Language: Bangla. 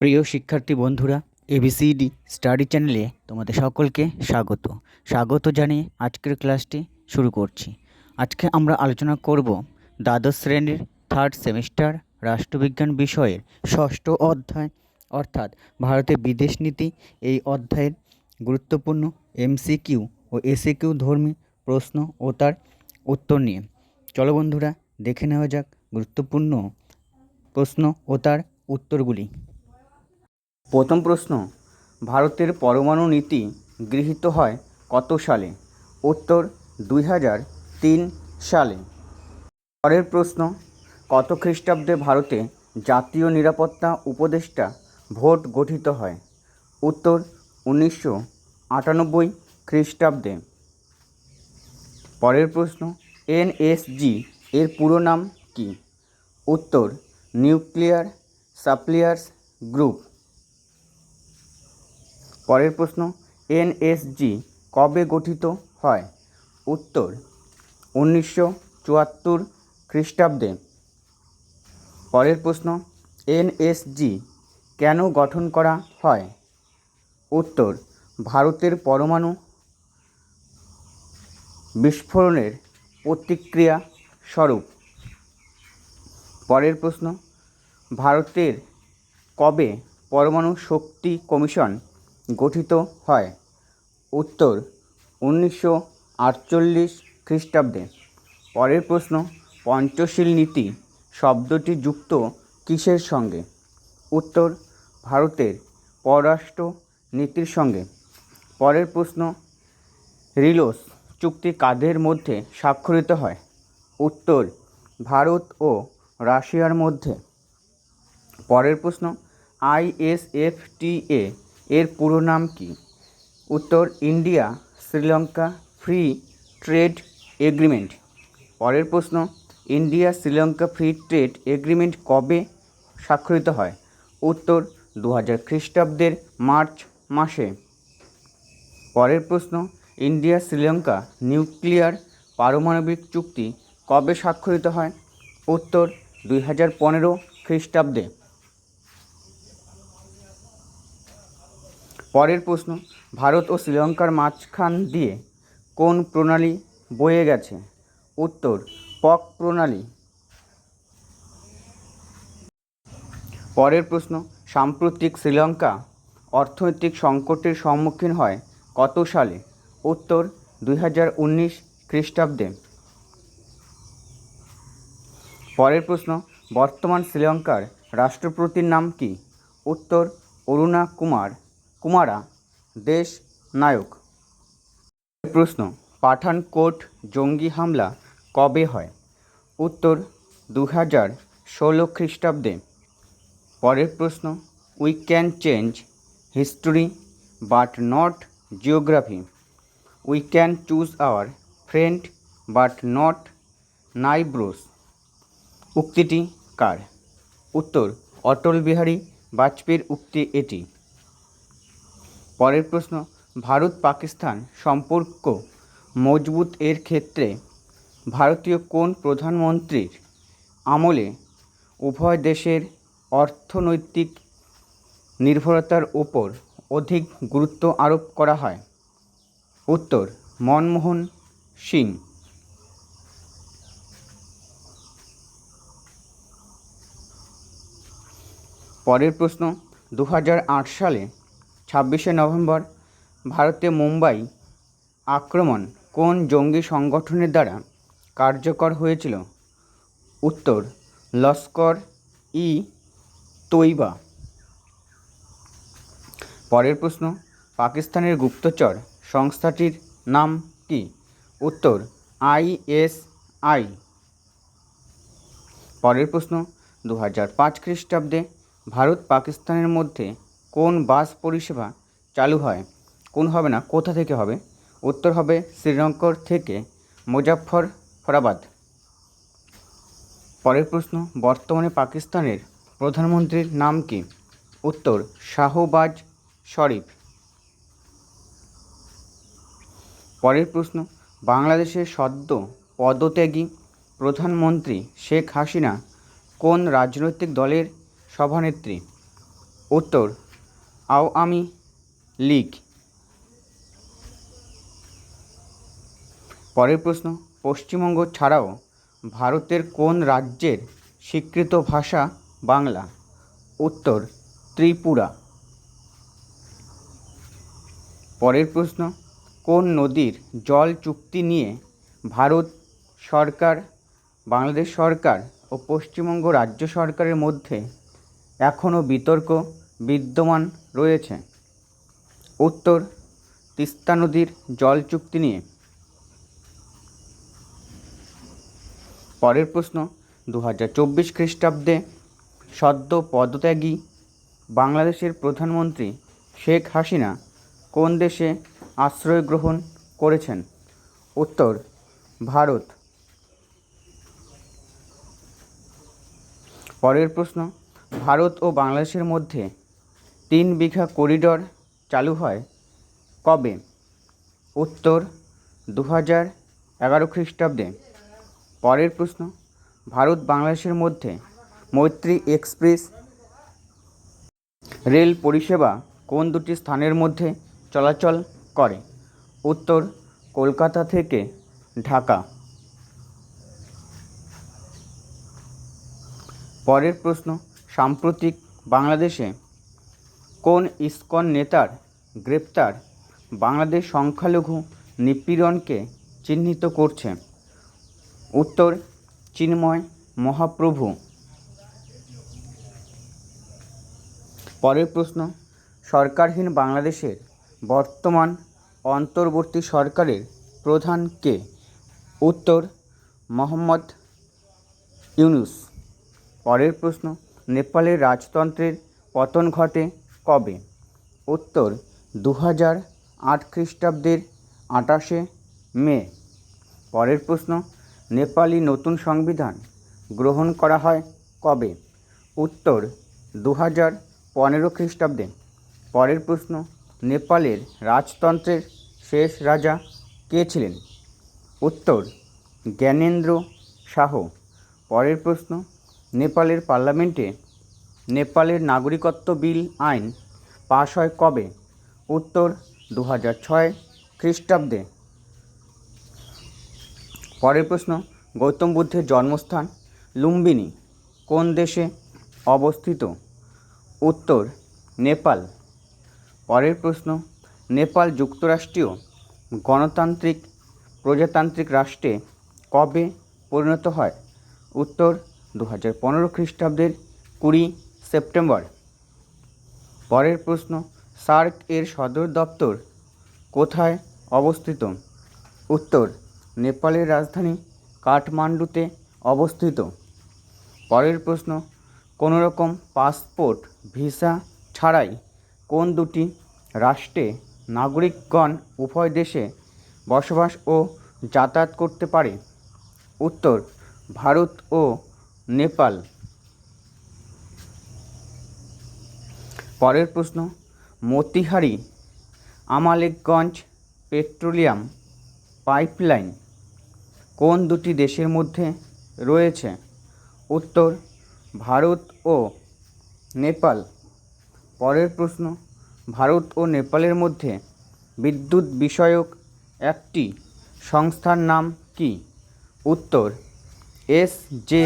প্রিয় শিক্ষার্থী বন্ধুরা এবিসিডি স্টাডি চ্যানেলে তোমাদের সকলকে স্বাগত। স্বাগত জানিয়ে আজকের ক্লাসটি শুরু করছি। আজকে আমরা আলোচনা করব দ্বাদশ শ্রেণির থার্ড সেমিস্টার রাষ্ট্রবিজ্ঞান বিষয়ের ষষ্ঠ অধ্যায়। অর্থাৎ ভারতের বিদেশ নীতি এই অধ্যায়ের গুরুত্বপূর্ণ এমসিকিউ ও এসিকিউ ধর্মী প্রশ্ন ও তার উত্তর নিয়ে। চলো বন্ধুরা, দেখে নেওয়া যাক গুরুত্বপূর্ণ প্রশ্ন ও তার উত্তরগুলি। প্রথম প্রশ্ন, ভারতের পরমাণু নীতি গৃহীত হয় কত সালে? উত্তর, দুই হাজার তিন সালে। পরের প্রশ্ন, কত খ্রিস্টাব্দে ভারতে জাতীয় নিরাপত্তা উপদেষ্টা ভোট গঠিত হয়? উত্তর, উনিশশো আটানব্বই খ্রিস্টাব্দে। পরের প্রশ্ন এনএসজি এর পুরো নাম কি? উত্তর, নিউক্লিয়ার সাপ্লিয়ার্স গ্রুপ। পরের প্রশ্ন এনএসজি কবে গঠিত হয়? উত্তর, উনিশশো চুয়াত্তর খ্রিস্টাব্দে। পরের প্রশ্ন এনএসজি কেন গঠন করা হয়? উত্তর, ভারতের পরমাণু বিস্ফোরণের প্রতিক্রিয়া স্বরূপ। পরের প্রশ্ন, ভারতের কবে পরমাণু শক্তি কমিশন গঠিত হয়। উত্তর, উনিশশো আটচল্লিশ খ্রিস্টাব্দে। পরের প্রশ্ন, পঞ্চশীল নীতি শব্দটি যুক্ত কিসের সঙ্গে? উত্তর, ভারতের পররাষ্ট্র নীতির সঙ্গে। পরের প্রশ্ন, রিলোস চুক্তি কাদের মধ্যে স্বাক্ষরিত হয়? উত্তর, ভারত ও রাশিয়ার মধ্যে। পরের প্রশ্ন, আইএসএফটিএ এর পুরো নাম কি? উত্তর, India, Sri Lanka free trade agreement পরের প্রশ্ন, India, Sri Lanka free trade agreement কবে স্বাক্ষরিত হয়? উত্তর দু হাজার খ্রিস্টাব্দের মার্চ মাসে। পরের প্রশ্ন, ইন্ডিয়া, শ্রীলঙ্কা নিউক্লিয়ার পারমাণবিক চুক্তি কবে স্বাক্ষরিত হয়? উত্তর, দুই হাজার পনেরো খ্রিস্টাব্দে। পরের প্রশ্ন, ভারত ও শ্রীলঙ্কার মাঝখান দিয়ে কোন প্রণালী বয়ে গেছে? উত্তর, পক প্রণালী। পরের প্রশ্ন, সাম্প্রতিক শ্রীলঙ্কা অর্থনৈতিক সংকটের সম্মুখীন হয় কত সালে? উত্তর, দুই হাজার উনিশ খ্রিস্টাব্দে। পরের প্রশ্ন, বর্তমান শ্রীলঙ্কার রাষ্ট্রপতির নাম কি? উত্তর, অরুণা কুমার। কুমারা, দেশ নায়ক। প্রশ্ন, পাঠানকোট জঙ্গি হামলা কবে হয়? উত্তর দু হাজার ষোলো খ্রিস্টাব্দে। পরের প্রশ্ন, we can change history, but not geography. We can choose our friend, but not neighbours. উক্তিটি কার? উত্তর, অটল বিহারী বাজপেয়ীর উক্তি এটি। পরের প্রশ্ন, ভারত পাকিস্তান সম্পর্ক মজবুত এর ক্ষেত্রে ভারতীয় কোন প্রধানমন্ত্রীর আমলে উভয় দেশের অর্থনৈতিক নির্ভরতার ওপর অধিক গুরুত্ব আরোপ করা হয়? উত্তর, মনমোহন সিং। পরের প্রশ্ন দু হাজার আট সালে ছাব্বিশে নভেম্বর, ভারতে মুম্বাই আক্রমণ কোন জঙ্গি সংগঠনের দ্বারা কার্যকর হয়েছিল? উত্তর, লস্কর ই তৈবা। পরের প্রশ্ন, পাকিস্তানের গুপ্তচর সংস্থাটির নাম কি? উত্তর আইএসআই পরের প্রশ্ন দু হাজার পাঁচ খ্রিস্টাব্দে ভারত পাকিস্তানের মধ্যে কোন বাস পরিষেবা চালু হয়, কোন হবে না, কোথা থেকে হবে? উত্তর হবে শ্রীনগর থেকে মুজাফফরফরাবাদ পরের প্রশ্ন, বর্তমানে পাকিস্তানের প্রধানমন্ত্রীর নাম কি? উত্তর, শাহবাজ শরীফ। পরের প্রশ্ন বাংলাদেশের সদ্য পদত্যাগী প্রধানমন্ত্রী শেখ হাসিনা কোন রাজনৈতিক দলের সভানেত্রী? উত্তর আওয়ামী লীগ। পরের প্রশ্ন, পশ্চিমবঙ্গ ছাড়াও ভারতের কোন রাজ্যের স্বীকৃত ভাষা বাংলা? উত্তর, ত্রিপুরা। পরের প্রশ্ন, কোন নদীর জল চুক্তি নিয়ে ভারত সরকার, বাংলাদেশ সরকার ও পশ্চিমবঙ্গ রাজ্য সরকারের মধ্যে এখনও বিতর্ক? বিদ্যমান রয়েছে। উত্তর, তিস্তা নদীর জল চুক্তি নিয়ে। পরের প্রশ্ন দু হাজার চব্বিশ খ্রিস্টাব্দে সদ্য পদত্যাগী বাংলাদেশের প্রধানমন্ত্রী শেখ হাসিনা কোন দেশে আশ্রয় গ্রহণ করেছেন? উত্তর, ভারত। পরের প্রশ্ন, ভারত ও বাংলাদেশের মধ্যে তিন বিঘা করিডর চালু হয় কবে? উত্তর দু হাজার এগারো খ্রিস্টাব্দে। পরের প্রশ্ন, ভারত বাংলাদেশের মধ্যে মৈত্রী এক্সপ্রেস রেল পরিষেবা কোন দুটি স্থানের মধ্যে চলাচল করে? উত্তর, কলকাতা থেকে ঢাকা। পরের প্রশ্ন, সাম্প্রতিক বাংলাদেশে কোন ইসকন নেতার গ্রেপ্তার বাংলাদেশ সংখ্যালঘু নিপীড়নকে চিহ্নিত করছে? উত্তর, চিন্ময় মহাপ্রভু। পরের প্রশ্ন, সরকারহীন বাংলাদেশের বর্তমান অন্তর্বর্তী সরকারের প্রধান কে? উত্তর, মোহাম্মদ ইউনুস। পরের প্রশ্ন, নেপালের রাজতন্ত্রের পতন ঘটে কবে? উত্তর দু হাজার আট খ্রিস্টাব্দের আটাশে মে। পরের প্রশ্ন, নেপালি নতুন সংবিধান গ্রহণ করা হয় কবে? উত্তর দু হাজার পনেরো খ্রিস্টাব্দে। পরের প্রশ্ন, নেপালের রাজতন্ত্রের শেষ রাজা কে ছিলেন? উত্তর, জ্ঞানেন্দ্র শাহ। পরের প্রশ্ন, নেপালের পার্লামেন্টে নেপালের নাগরিকত্ব বিল আইন পাশ হয় কবে? উত্তর দু হাজার ছয় খ্রিস্টাব্দে। পরের প্রশ্ন, গৌতম বুদ্ধের জন্মস্থান লুম্বিনী কোন দেশে অবস্থিত? উত্তর, নেপাল। পরের প্রশ্ন, নেপাল যুক্তরাষ্ট্রীয় গণতান্ত্রিক প্রজাতান্ত্রিক রাষ্ট্রে কবে পরিণত হয়? উত্তর দু হাজার পনেরো খ্রিস্টাব্দের কুড়ি সেপ্টেম্বর। পরের প্রশ্ন, সার্ক এর সদর দপ্তর কোথায় অবস্থিত? উত্তর, নেপালের রাজধানী কাঠমান্ডুতে অবস্থিত। পরের প্রশ্ন কোনো রকম পাসপোর্ট, ভিসা ছাড়াই কোন দুটি রাষ্ট্রে নাগরিকগণ উভয় দেশে বসবাস ও যাতায়াত করতে পারে? উত্তর, ভারত ও নেপাল। পরের প্রশ্ন, মতিহারি, আমালেকগঞ্জ পেট্রোলিয়াম পাইপলাইন কোন দুটি দেশের মধ্যে রয়েছে? উত্তর, ভারত ও নেপাল। পরের প্রশ্ন, ভারত ও নেপালের মধ্যে বিদ্যুৎ বিষয়ক একটি সংস্থার নাম কি? উত্তর, এস জে.